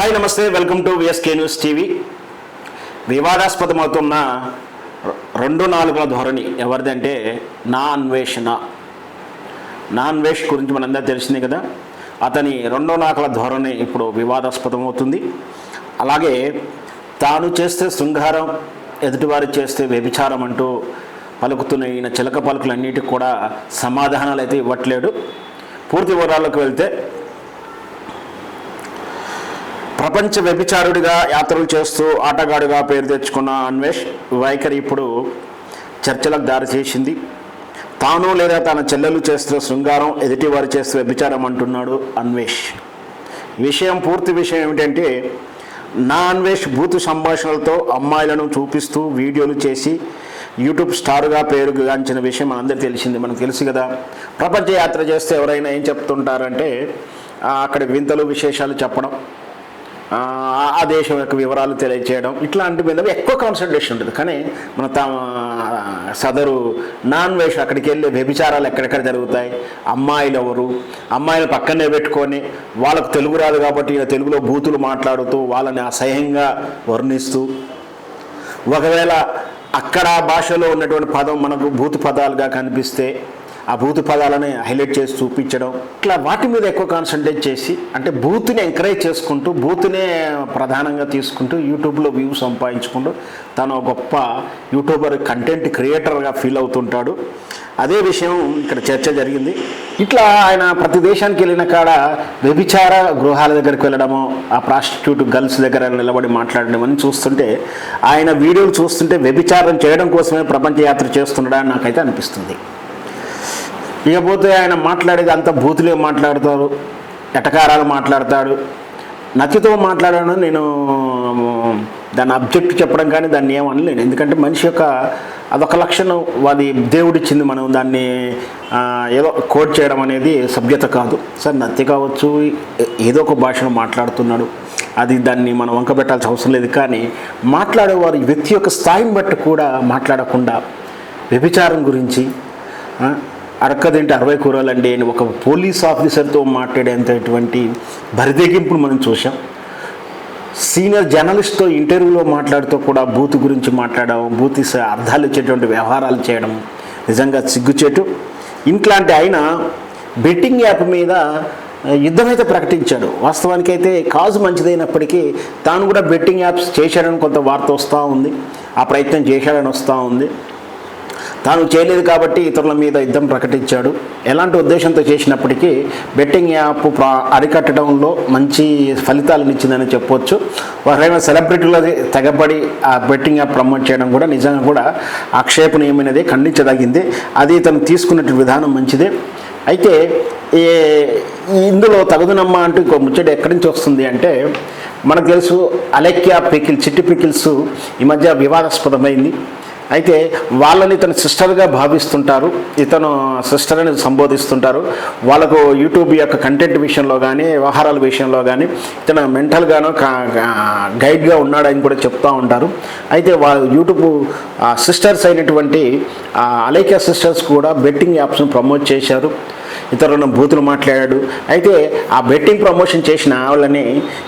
Hi నమస్తే. Welcome to VSK news TV వివాదాస్పదమవుతున్న రెండు నాలుగుల ధోరణి ఎవరిదంటే నా అన్వేషణ. నా అన్వేష్ గురించి మనందరూ తెలిసిందే కదా. అతని రెండో నాకుల ధోరణి ఇప్పుడు వివాదాస్పదమవుతుంది. అలాగే తాను చేస్తే శృంగారం ఎదుటివారు చేస్తే వ్యభిచారం అంటూ పలుకుతున్న ఈయన చిలక పలుకులన్నిటికి కూడా సమాధానాలు అయితే ఇవ్వట్లేడు. పూర్తి వివరాల్లోకి వెళ్తే ప్రపంచ వ్యభిచారుడిగా యాత్రలు చేస్తూ ఆటగాడుగా పేరు తెచ్చుకున్న అన్వేష్ వైఖరి ఇప్పుడు చర్చలకు దారితీసింది తాను లేదా తన చెల్లెలు చేస్తున్న శృంగారం ఎదుటివారు చేస్తూ వ్యభిచారం అంటున్నాడు అన్వేష్. విషయం పూర్తి విషయం ఏమిటంటే నా అన్వేష్ బూతు సంభాషణలతో అమ్మాయిలను చూపిస్తూ వీడియోలు చేసి యూట్యూబ్ స్టార్గా పేరుగాంచిన విషయం మనందరికీ తెలిసింది. మనకు తెలుసు కదా ప్రపంచ యాత్ర చేస్తే ఎవరైనా ఏం చెప్తుంటారంటే అక్కడ వింతలు విశేషాలు చెప్పడం. ఆ, దేశం యొక్క వివరాలు తెలియచేయడం ఇట్లాంటి మీద ఎక్కువ కాన్సన్ట్రేషన్ ఉంటుంది. కానీ మన తమ సదరు నాన్ వేష అక్కడికి వెళ్ళి వ్యభిచారాలు ఎక్కడెక్కడ జరుగుతాయి? అమ్మాయిలు ఎవరు? అమ్మాయిలు పక్కనే పెట్టుకొని వాళ్ళకు తెలుగు రాదు కాబట్టి తెలుగులో బూతులు మాట్లాడుతూ వాళ్ళని అసహ్యంగా వర్ణిస్తూ ఒకవేళ అక్కడ భాషలో ఉన్నటువంటి పదం మనకు భూత పదాలుగా కనిపిస్తే ఆ భూతి పదాలని హైలైట్ చేసి చూపించడం. ఇట్లా వాటి మీద ఎక్కువ కాన్సన్ట్రేట్ చేసి అంటే బూత్ని ఎంకరేజ్ చేసుకుంటూ బూత్నే ప్రధానంగా తీసుకుంటూ యూట్యూబ్లో వ్యూ సంపాదించుకుంటూ తను ఒక గొప్ప యూట్యూబర్ కంటెంట్ క్రియేటర్గా ఫీల్ అవుతుంటాడు. అదే విషయం ఇక్కడ చర్చ జరిగింది. ఇట్లా ఆయన ప్రతి దేశానికి వెళ్ళిన కాడ వ్యభిచార గృహాల దగ్గరికి వెళ్ళడము ఆ ప్రాస్టిట్యూట్ గర్ల్స్ దగ్గర నిలబడి మాట్లాడడం అని చూస్తుంటే ఆయన వీడియోలు చూస్తుంటే వ్యభిచారం చేయడం కోసమే ప్రపంచ యాత్ర చేస్తున్నాడని నాకైతే అనిపిస్తుంది. ఇకపోతే ఆయన మాట్లాడేది అంత బూతులే మాట్లాడతారు ఎటకారాలు మాట్లాడతాడు. నచ్చితో మాట్లాడాను నేను దాన్ని అబ్జెక్ట్ చెప్పడం కానీ దాన్ని ఏమనలేను ఎందుకంటే మనిషి యొక్క అదొక లక్షణం వాది దేవుడిచ్చింది మనం దాన్ని ఏదో కోడ్ చేయడం అనేది సభ్యత కాదు. సార్ నత్తి కావచ్చు ఏదో ఒక భాషను మాట్లాడుతున్నాడు. అది దాన్ని మనం వంక పెట్టాల్సిన అవసరం లేదు. కానీ మాట్లాడేవారు వ్యక్తి యొక్క స్థాయిని బట్టి కూడా మాట్లాడకుండా వ్యభిచారం గురించి అడక్కదింటే అరవై కూరలండి అని ఒక పోలీస్ ఆఫీసర్తో మాట్లాడేంతటువంటి బరిదెగింపును మనం చూసాం సీనియర్ జర్నలిస్ట్తో ఇంటర్వ్యూలో మాట్లాడుతూ కూడా బూత్ గురించి మాట్లాడడం బూత్ అర్థాలు ఇచ్చేటువంటి వ్యవహారాలు చేయడం నిజంగా సిగ్గుచేటు. ఇంట్లాంటి ఆయన బెట్టింగ్ యాప్ మీద యుద్ధమైతే ప్రకటించాడు. వాస్తవానికి అయితే కాజు మంచిదైనప్పటికీ తాను కూడా బెట్టింగ్ యాప్స్ చేశాడని కొంత వార్త వస్తూ ఉంది. ఆ ప్రయత్నం చేశాడని వస్తూ ఉంది. తాను చేయలేదు కాబట్టి ఇతరుల మీద యుద్ధం ప్రకటించాడు. ఎలాంటి ఉద్దేశంతో చేసినప్పటికీ బెట్టింగ్ యాప్ అరికట్టడంలో మంచి ఫలితాలను ఇచ్చిందని చెప్పొచ్చు. ఎవరైనా సెలబ్రిటీలది తెగబడి ఆ బెట్టింగ్ యాప్ ప్రమోట్ చేయడం కూడా నిజంగా కూడా ఆక్షేపణీయమైనది ఖండించదగింది. అది ఇతను తీసుకున్న విధానం మంచిదే. అయితే ఈ ఇందులో తగుదనమ్మ అంటూ ఇంకో ముచ్చట ఎక్కడి నుంచి వస్తుంది అంటే మనకు తెలుసు అలెక్యా పికిల్ చిట్టి పికిల్స్ ఈ మధ్య వివాదాస్పదమైంది. అయితే వాళ్ళని ఇతను సిస్టర్గా భావిస్తుంటారు ఇతను సిస్టర్ అని సంబోధిస్తుంటారు. వాళ్ళకు యూట్యూబ్ యొక్క కంటెంట్ విషయంలో కానీ వ్యవహారాల విషయంలో కానీ ఇతను మెంటల్గానో గైడ్గా ఉన్నాడని కూడా చెప్తూ ఉంటారు. అయితే వాళ్ళు యూట్యూబ్ సిస్టర్స్ అయినటువంటి ఆ, అలైక్య సిస్టర్స్ కూడా బెట్టింగ్ యాప్స్ను ప్రమోట్ చేశారు. ఇతరులను బూతులు మాట్లాడాడు. అయితే ఆ బెట్టింగ్ ప్రమోషన్ చేసిన వాళ్ళని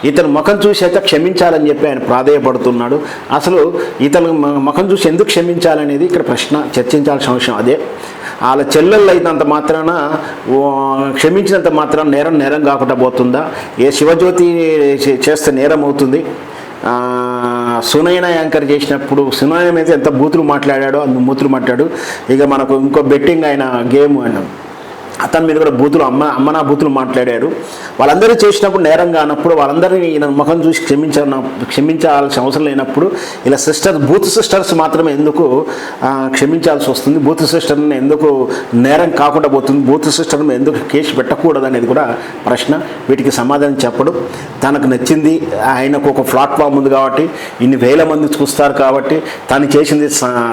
ఇతను ముఖం చూసి అయితే క్షమించాలని చెప్పి ఆయన ప్రాధేయపడుతున్నాడు. అసలు ఇతను ముఖం చూసి ఎందుకు క్షమించాలనేది ఇక్కడ ప్రశ్న చర్చించాల్సిన అవసరం అదే. వాళ్ళ చెల్లెళ్ళు అయినంత మాత్రాన ఓ, క్షమించినంత మాత్రాన నేరం నేరం కాకుండా పోతుందా? ఏ శివజ్యోతి చేస్తే నేరం అవుతుంది? సునయన యాంకర్ చేసినప్పుడు సునయన మీద ఎంత బూతులు మాట్లాడాడో అంత బూతులు మాట్లాడు. ఇక మనకు ఇంకో బెట్టింగ్ ఆయన గేమ్ ఆయన అతని మీద కూడా బూతులు అమ్మ అమ్మనా బూతులు మాట్లాడారు. వాళ్ళందరూ చేసినప్పుడు నేరంగా అన్నప్పుడు వాళ్ళందరినీ ఈయన ముఖం చూసి క్షమించ క్షమించాల్సిన అవసరం లేనప్పుడు ఇలా సిస్టర్స్ బూత్ సిస్టర్స్ మాత్రమే ఎందుకు క్షమించాల్సి వస్తుంది? బూత్ సిస్టర్ని ఎందుకు నేరం కాకుండా పోతుంది? బూత్ సిస్టర్ని ఎందుకు కేసు పెట్టకూడదు అనేది కూడా ప్రశ్న. వీటికి సమాధానం చెప్పడు. తనకు నచ్చింది ఆయనకు ఒక ప్లాట్ఫామ్ ఉంది కాబట్టి ఇన్ని వేల మంది చూస్తారు కాబట్టి తను చేసింది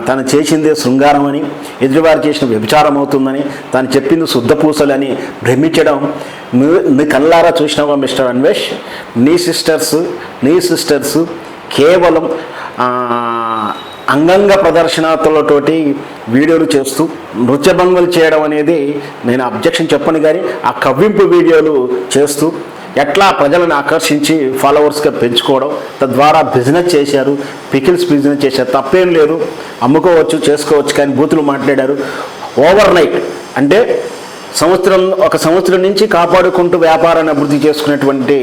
తను చేసిందే శృంగారం అని ఎదుటివారు చేసిన వ్యభిచారం అవుతుందని తను చెప్పింది శుద్ధ పూసలని భ్రమించడం. నీ కళ్ళారా చూసినావా మిస్టర్ అన్వేష్? నీ సిస్టర్స్ నీ సిస్టర్స్ కేవలం అంగంగ ప్రదర్శనతలతోటి వీడియోలు చేస్తూ నృత్యభంగులు చేయడం అనేది నేను అబ్జెక్షన్ చెప్పను కానీ ఆ కవ్వింపు వీడియోలు చేస్తూ ఎట్లా ప్రజలను ఆకర్షించి ఫాలోవర్స్గా పెంచుకోవడం తద్వారా బిజినెస్ చేశారు పికిల్స్ బిజినెస్ చేశారు. తప్పేం లేదు అమ్ముకోవచ్చు చేసుకోవచ్చు కానీ బూతులు మాట్లాడారు. ఓవర్ నైట్ అంటే సంవత్సరం ఒక సంవత్సరం నుంచి కాపాడుకుంటూ వ్యాపారాన్ని అభివృద్ధి చేసుకునేటువంటి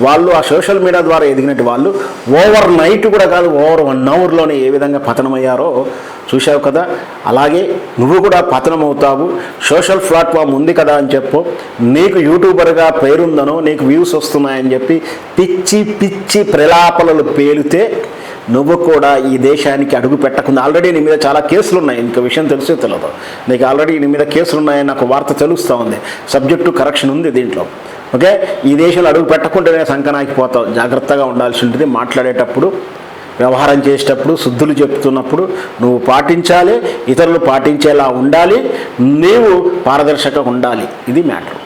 వాళ్ళు ఆ సోషల్ మీడియా ద్వారా ఎదిగినట్టు వాళ్ళు ఓవర్ నైట్ కూడా కాదు ఓవర్ వన్ అవర్లోనే ఏ విధంగా పతనమయ్యారో చూశావు కదా? అలాగే నువ్వు కూడా పతనం అవుతావు సోషల్ ప్లాట్ఫామ్ ఉంది కదా అని చెప్పు. నీకు యూట్యూబర్గా పేరుందనో నీకు వ్యూస్ వస్తున్నాయని చెప్పి పిచ్చి పిచ్చి ప్రలాపనలు పేలితే నువ్వు కూడా ఈ దేశానికి అడుగు పెట్టకుండా ఆల్రెడీ నీ మీద చాలా కేసులు ఉన్నాయి ఇంకో విషయం తెలిసే తెలియదు నీకు ఆల్రెడీ నీ మీద కేసులు ఉన్నాయని నాకు వార్త తెలుస్తూ ఉంది. సబ్జెక్టు కరెక్షన్ ఉంది దీంట్లో. ఓకే ఈ దేశంలో అడుగు పెట్టకుండానే సంకనాకి పోతావు. జాగ్రత్తగా ఉండాల్సి ఉంటుంది మాట్లాడేటప్పుడు వ్యవహారం చేసేటప్పుడు శుద్ధులు చెప్తున్నప్పుడు నువ్వు పాటించాలి ఇతరులు పాటించేలా ఉండాలి నీవు పారదర్శకంగా ఉండాలి. ఇది మ్యాటర్.